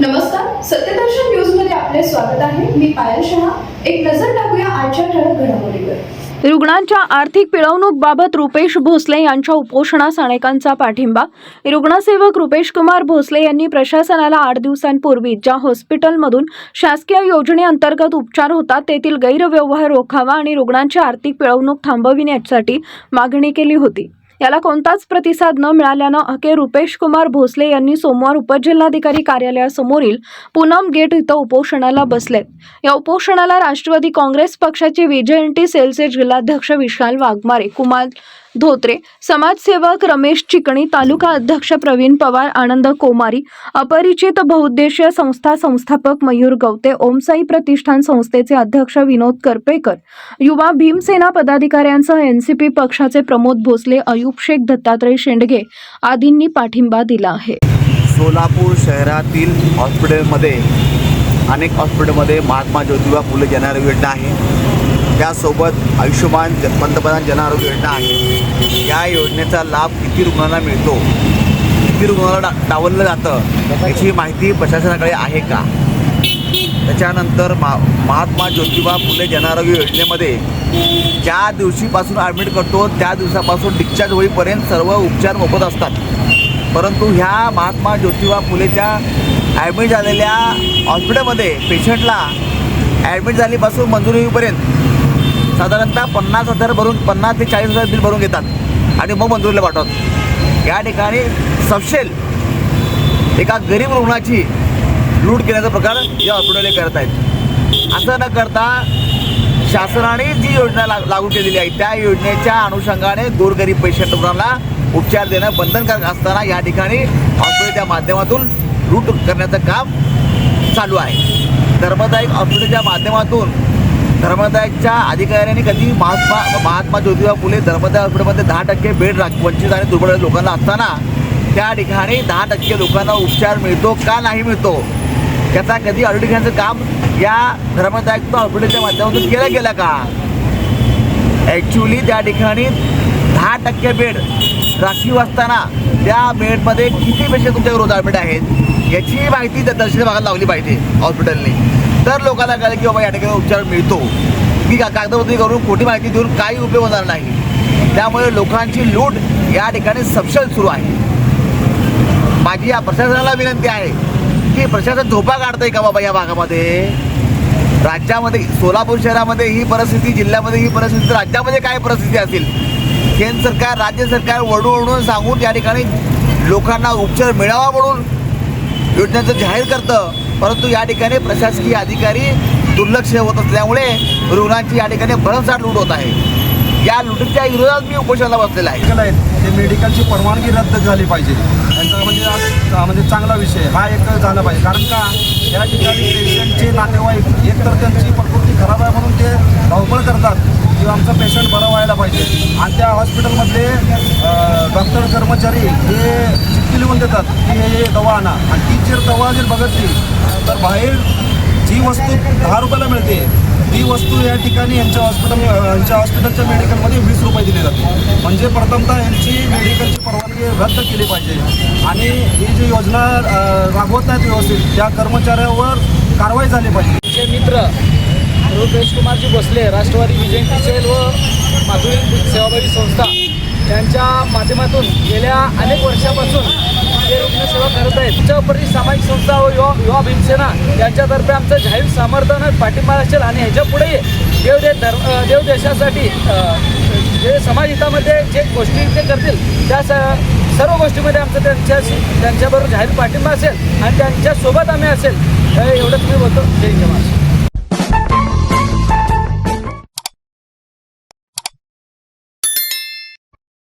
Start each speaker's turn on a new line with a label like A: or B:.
A: नमस्कार सत्यदर्शन न्यूजमध्ये आपले स्वागत आहे. मी पायल शहा. एक नजर टाकूया आजच्या ठळक घडामोडीवर.
B: रुग्णांच्या आर्थिक पिळवणूकबाबत रुपेश भोसले यांच्या उपोषणास अनेकांचा पाठिंबा. रुग्णसेवक रुपेश कुमार भोसले यांनी प्रशासनाला आठ दिवसांपूर्वी ज्या हॉस्पिटलमधून शासकीय योजनेअंतर्गत उपचार होतात तेथील गैरव्यवहार रोखावा आणि रुग्णांची आर्थिक पिळवणूक थांबविण्यासाठी मागणी केली होती. याला कोणताच प्रतिसाद न मिळाल्यानं अखेर रुपेश कुमार भोसले यांनी सोमवार उपजिल्हाधिकारी कार्यालयासमोरील पूनम गेट इथं उपोषणाला बसले या उपोषणाला राष्ट्रवादी काँग्रेस पक्षाचे विजयंटी सेलचे जिल्हाध्यक्ष विशाल वाघमारे कुमार धोत्रे समाजसेवक रमेश चिकणी तालुका अध्यक्ष प्रवीण पवार आनंद कोमारी अपरिचित बहुउद्देशीय संस्था संस्थापक मयूर गवते ओमसाई प्रतिष्ठान संस्थेचे अध्यक्ष विनोद करपेकर युवा भीमसेना पदाधिकाऱ्यांसह एनसीपी पक्षाचे प्रमोद भोसले अयूब शेख दत्तात्रय शेंडगे आदींनी पाठिंबा दिला आहे.
C: सोलापूर शहरातील हॉस्पिटलमध्ये अनेक हॉस्पिटलमध्ये महात्मा ज्योतिबा फुले जनआरोग्य योजना आहे. त्यासोबत आयुष्यमान ज- पंतप्रधान जनआरोग्य योजना आहे. या योजनेचा लाभ किती रुग्णांना मिळतो? किती रुग्णाला डा डावललं जातं? याची माहिती प्रशासनाकडे आहे का? त्याच्यानंतर मा महात्मा ज्योतिबा फुले जनआरोग्य योजनेमध्ये ज्या दिवशीपासून ॲडमिट करतो त्या दिवसापासून डिस्चार्ज होईपर्यंत सर्व उपचार मोफत असतात. परंतु ह्या महात्मा ज्योतिबा फुलेच्या ॲडमिट झालेल्या हॉस्पिटलमध्ये पेशंटला ॲडमिट झालीपासून मंजुरी होईपर्यंत साधारणतः पन्नास हजार भरून पन्नास ते चाळीस हजार बिल भरून घेतात. आणि मग मंजुरीला पाठवतात. या ठिकाणी सपशेल एका गरीब रुग्णाची लूट केल्याचा प्रकार या हॉस्पिटलने करत आहेत. असं न करता शासनाने जी योजना ला लागू केलेली आहे त्या योजनेच्या अनुषंगाने गोरगरीब पेशंट रुग्णांना उपचार देणं बंधनकारक असताना या ठिकाणी हॉस्पिटलच्या माध्यमातून लूट करण्याचं काम चालू आहे. धर्मदायक हॉस्पिटलच्या माध्यमातून धर्मदायकच्या अधिकाऱ्यांनी कधी महात्मा महात्मा ज्योतिबा फुले धर्मदाय हॉस्पिटलमध्ये दहा टक्के बेड राख वंचित आणि दुर्बळ लोकांना असताना त्या ठिकाणी दहा टक्के लोकांना उपचार मिळतो का नाही मिळतो? याचा कधी ऑडिट घेण्याचं काम या धर्मदायक हॉस्पिटलच्या माध्यमातून केलं गेलं का? ॲक्च्युली त्या ठिकाणी दहा टक्के बेड राखीव असताना त्या बेडमध्ये किती पेशंट तुमच्या रोज ॲडमिट आहेत? याची माहिती त्या दर्शन भागात लावली पाहिजे हॉस्पिटलने. तर लोकांना कळलं की बाबा या ठिकाणी उपचार मिळतो. मी का कागदपत्री करून खोटी माहिती देऊन काही उपयोग होणार नाही. त्यामुळे लोकांची लूट या ठिकाणी सपशल सुरू आहे. माझी या प्रशासनाला विनंती आहे की प्रशासन झोपा काढतंय का बाबा या भागामध्ये? राज्यामध्ये सोलापूर शहरामध्ये ही परिस्थिती जिल्ह्यामध्ये ही परिस्थिती राज्यामध्ये काय परिस्थिती असेल? केंद्र सरकार राज्य सरकार वळून वळून सांगून या ठिकाणी लोकांना उपचार मिळावा म्हणून योजनेचं जाहीर करतं. परंतु या ठिकाणी प्रशासकीय अधिकारी दुर्लक्ष होत असल्यामुळे रुग्णांची या ठिकाणी भरमसाठ लूट होत आहे. या लुटीच्या विरोधात मी उपोषणाला बसलेला आहे.
D: ते मेडिकलची परवानगी रद्द झाली पाहिजे. त्यांचा म्हणजे म्हणजे चांगला विषय हा एक झाला पाहिजे. कारण का या ठिकाणी पेशंटचे नातेवाईक एकतर त्यांची प्रकृती खराब आहे म्हणून ते धावपळ करतात. की आमचा पेशंट बरा व्हायला पाहिजे. आणि त्या हॉस्पिटलमधले डॉक्टर कर्मचारी हे म्हणून देतात की हे दवा आणा. आणि ती जर दवा जर बघितली तर बाहेर जी वस्तू दहा रुपयाला मिळते ती वस्तू या ठिकाणी यांच्या हॉस्पिटल यांच्या हॉस्पिटलच्या मेडिकलमध्ये वीस रुपये दिले जाते म्हणजे प्रथमतः यांची मेडिकलची परवानगी रद्द केली पाहिजे. आणि ही जी योजना राबवत नाहीत व्यवस्थित त्या कर्मचाऱ्यावर कारवाई झाली पाहिजे.
E: त्यांचे मित्र रुपेश कुमारजी भोसले राष्ट्रवादी विजयंती सेल व माधुरी सेवाभावी संस्था यांच्या माध्यमातून गेल्या अनेक वर्षापासून ते रुग्णसेवा करत आहेत. तुमच्यापरी सामाजिक संस्था व युवा युवा भीमसेना यांच्यातर्फे आमचं जाहीर समर्थन पाठिंबा असेल आणि ह्याच्या पुढे देवदे धर्म देव देशासाठी जे समाजहितामध्ये जे गोष्टी ते करतील त्या स- सर्व गोष्टीमध्ये आमचं त्यांच्याशी त्यांच्याबरोबर जाहीर पाठिंबा असेल आणि त्यांच्यासोबत आम्ही असेल. हे एवढंच मी बोलतो. जय जवान